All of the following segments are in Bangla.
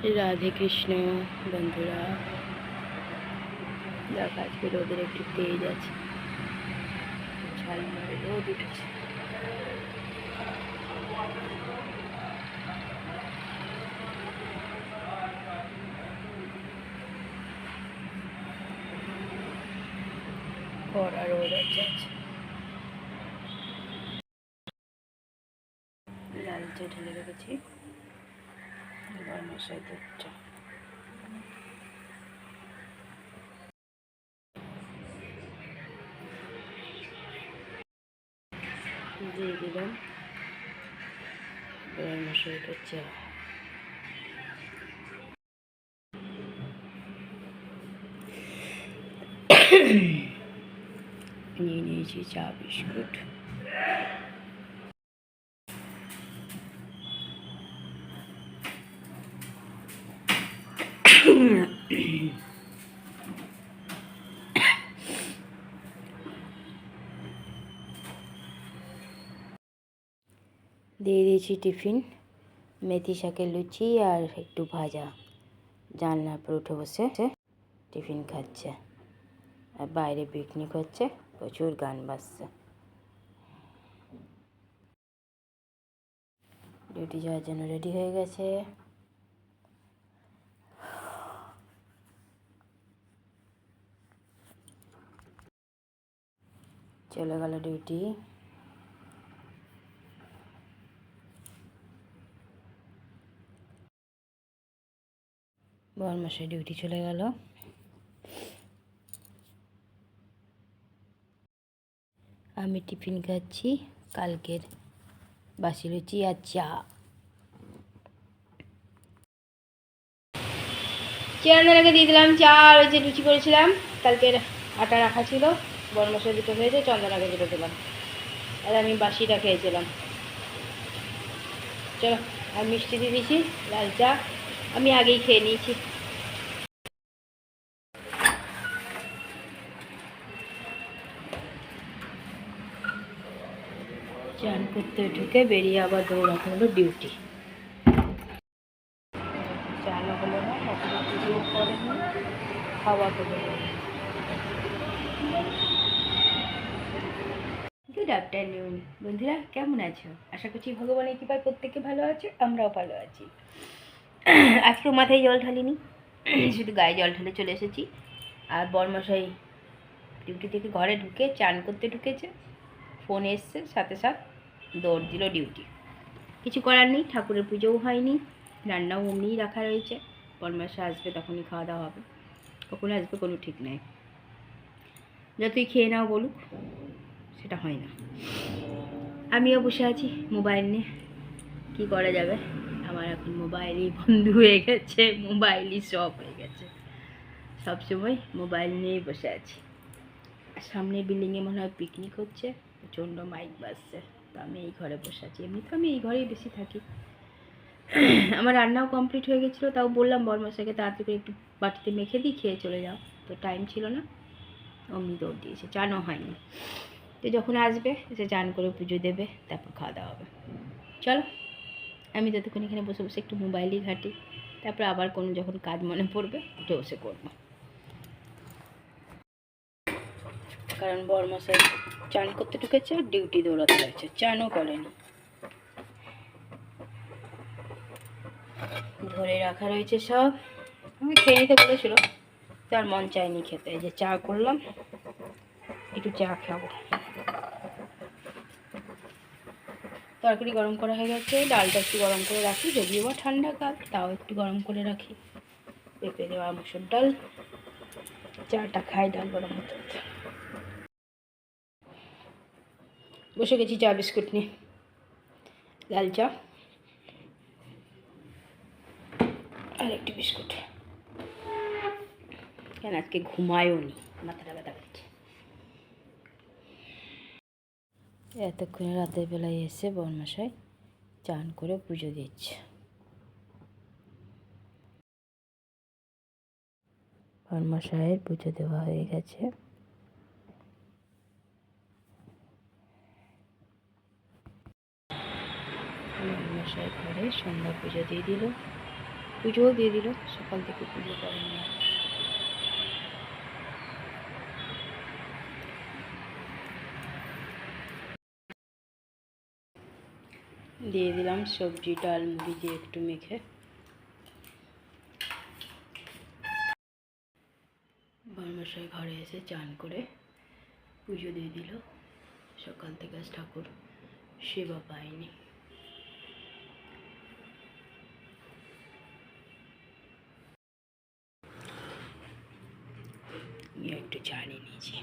রাধে কৃষ্ণ, বন্ধুরা। দেখ, আজকে রোদের একটু তেজ আছে। ঝালমুড়ে রোদ উঠেছে। কড়া রোদ আছে লাল চা ঢেলে রেখেছি। এবার মশাই দুধ দিয়ে দিলাম। এবার মশাইটা চা নিয়ে নিয়েছি চা বিস্কুট। দিয়ে দিয়েছি টিফিন, মেথি শাকের লুচি আর একটু ভাজা। জানলার পর উঠে বসে টিফিন খাচ্ছে। আর বাইরে পিকনিক হচ্ছে, প্রচুর গান বাজছে। ডিউটি যাওয়ার জন্য রেডি হয়ে গেছে। চলে গেল ডিউটি বরমাসে ডিউটি চলে গেল। আমি টিফিন খাচ্ছি, কালকের বাসি লুচি আর চা। চেয়ারদারাকে দিয়ে দিলাম, চা আর যে লুচি করেছিলাম, কালকের আটা রাখা ছিল। বরমাসে দুটো হয়েছে, চন্দনাকে দুটো দিলাম। আর আমি বাসিটা খেয়েছিলাম। চলো, আর মিষ্টি দিয়ে দিয়েছি লাল চা। আমি আগেই খেয়ে নিয়েছি। চান করতে ঢুকে বেরিয়ে আবার দৌড়াতে হলো ডিউটি। খাওয়া তো গুড আফটারনুন। বন্ধুরা, কেমন আছো? আশা করছি ভগবানের কৃপায় প্রত্যেকে ভালো আছো, আমরাও ভালো আছি। আজকেও মাথায় জল ঢালিনি, শুধু গায়ে জল ঢালে চলে এসেছি। আর বরমশাই ডিউটি থেকে ঘরে ঢুকে চান করতে ঢুকেছে, ফোন এসছে, সাথে সাথ দৌড় দিল ডিউটি। কিছু করার নেই, ঠাকুরের পুজোও হয়নি, রান্নাও অমনিই রাখা রয়েছে। বরমাসা আসবে তখনই খাওয়া দাওয়া হবে। কখন আসবে, কোনো ঠিক নেই। যতই খেয়ে নাও বলুক। সেটা হয় না। আমিও বসে আছি মোবাইল নিয়ে। কী করা যাবে? আমার এখন মোবাইলই বন্ধু হয়ে গেছে, মোবাইলই সব হয়ে গেছে। সবসময় মোবাইল নিয়েই বসে আছি। আর সামনে বিল্ডিংয়ে মনে হয় পিকনিক হচ্ছে, প্রচণ্ড মাইক বাজছে। তো আমি এই ঘরে বসে আছি। এমনি তো আমি এই ঘরেই বেশি থাকি। আমার রান্নাও কমপ্লিট হয়ে গেছিল, তাও বললাম বরমাসাকে তাড়াতাড়ি একটু বাটিতে মেখে দিই খেয়ে চলে যাও। তো টাইম ছিল না, অমনি দৌড় দিয়েছে। চানও হয়নি। তো যখন আসবে, এসে চান করে পুজো দেবে, তারপর খাওয়া দাওয়া হবে। চলো, আমি ততক্ষণ এখানে বসে বসে একটু মোবাইলই ঘাঁটি, তারপর আবার কোনো যখন কাজ মনে পড়বে, উঠে বসে করব। কারণ বরমাসাই চান করতে ঢুকেছে ডিউটি দৌড়াতে রয়েছে চানও করেনি। ধরে রাখা রয়েছে সব। আমি খেয়ে নিতে বলেছিল, তার মন চায়নি খেতে যে চা করলাম। একটু চা খাব। তরকারি গরম করা হয়ে গেছে, ডালটা একটু গরম করে রাখি, যদিও বা ঠান্ডা কাল, তাও একটু গরম করে রাখি। পেঁপে দেওয়া, মুসুর ডাল, চাটা খাই, ডাল গরম হতে। বসে গেছি চা, বিস্কুট নিয়ে। লাল চা আর একটি বিস্কুট। কেন আজকে ঘুমায়ও নি? মাথাটা ব্যথা করছে এতক্ষণে রাতের বেলায় এসে বর্মাশাই চান করে পুজো দিচ্ছে। বর্মাশাইয়ের পুজো দেওয়া হয়ে গেছে। বর্মাশাই ঘরে সন্ধ্যা পুজো দিয়ে দিল। পুজোও দিয়ে দিল, সকাল থেকে পুজো করেনি। দিয়ে দিলাম সবজি, ডাল মুড়ি দিয়ে একটু মেখে। বর্মশাই ঘরে এসে চান করে পুজো দিয়ে দিল। সকাল থেকে আজ ঠাকুর সেবা পায়নি। একটু চা নিয়ে নিয়েছি।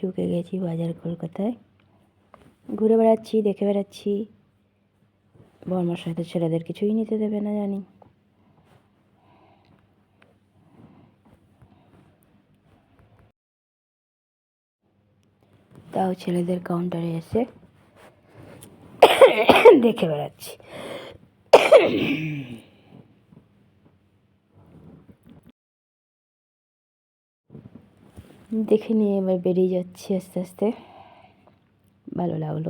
ঢুকে গেছি বাজার কলকাতায়। ঘুরে বেড়াচ্ছি, দেখে বেড়াচ্ছি। বর্মার সাথে ছেলেদের কিছুই নিতে দেবে না জানি। তাও ছেলেদের কাউন্টারে এসে দেখে বেড়াচ্ছি। দেখে নিয়ে এবার বেরিয়ে যাচ্ছি আস্তে আস্তে। ভালো লাগল।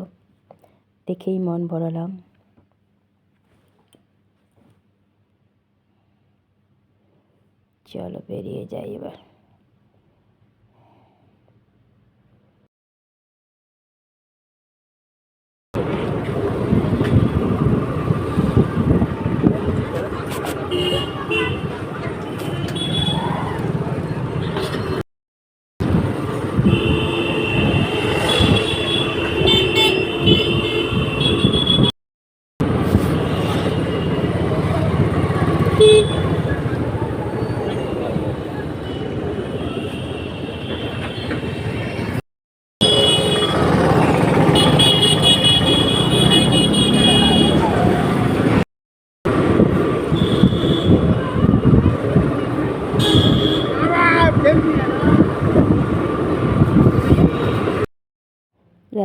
দেখেই মন ভরালাম চলো বেরিয়ে যাই এবার।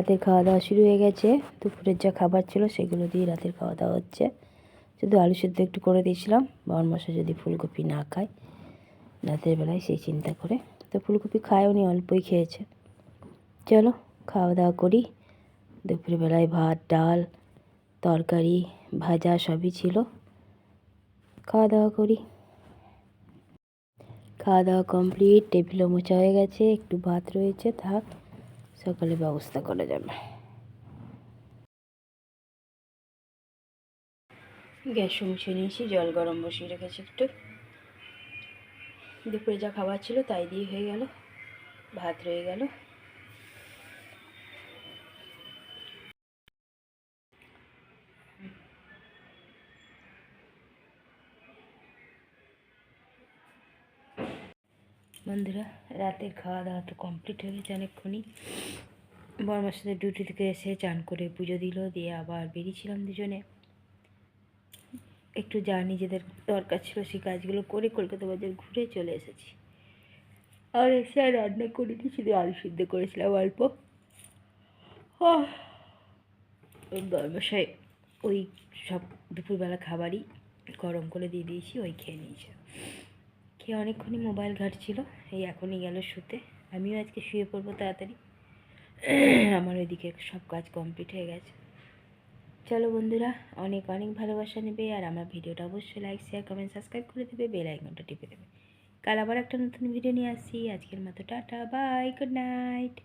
রাতের খাওয়া দাওয়া শুরু হয়ে গেছে। দুপুরের যা খাবার ছিল সেগুলো দিয়ে রাতের খাওয়া দাওয়া হচ্ছে। শুধু আলু সেদ্ধ একটু করে দিয়েছিলাম। বর মশা যদি ফুলকপি না খায়, রাতের বেলায় সেই চিন্তা করে। তো ফুলকপি খায়ও নি অল্পই খেয়েছে। চলো খাওয়া দাওয়া করি। দুপুরের বেলায় ভাত, ডাল, তরকারি, ভাজা সবই ছিল। খাওয়া দাওয়া করি। খাওয়া দাওয়া কমপ্লিট, টেবিলও মোছা হয়ে গেছে, একটু ভাত রয়েছে, থাক। সকালে ব্যবস্থা করা যাবে গ্যাস মুছে নিয়েছি জল গরম বসিয়ে রেখেছি একটু। দুপুরে যা খাবার ছিল তাই দিয়ে হয়ে গেল। ভাত রয়ে গেল। বন্ধুরা রাতের খাওয়া দাওয়া তো কমপ্লিট হয়ে গেছে অনেকক্ষণই। বর্মার সাথে ডিউটি থেকে এসে চান করে পুজো দিল, দিয়ে আবার বেরিয়েছিলাম দুজনে। একটু যা নিজেদের দরকার ছিল সেই কাজগুলো করে কলকাতা বাজার ঘুরে চলে এসেছি। আর এসে আর রান্না করিনি, শুধু আলু সিদ্ধ করেছিলাম অল্প। বর্মশাই ওই সব দুপুরবেলা খাবারই গরম করে দিয়ে দিয়েছি, ওই খেয়ে নিয়েছে। খেয়ে অনেকক্ষণই মোবাইল ঘাটছিল, এই এখনই গেল শুতে। আমিও আজকে শুয়ে পড়ব তাড়াতাড়ি। আমার ওইদিকে সব কাজ কমপ্লিট হয়ে গেছে। চলো বন্ধুরা, অনেক অনেক ভালোবাসা নেবে, আর আমার ভিডিওটা অবশ্যই লাইক শেয়ার কমেন্ট সাবস্ক্রাইব করে দেবে বেল আইকনটা টিপে দেবে। কাল আবার একটা নতুন ভিডিও নিয়ে আসি আজকের মতো টাটা বাই গুড নাইট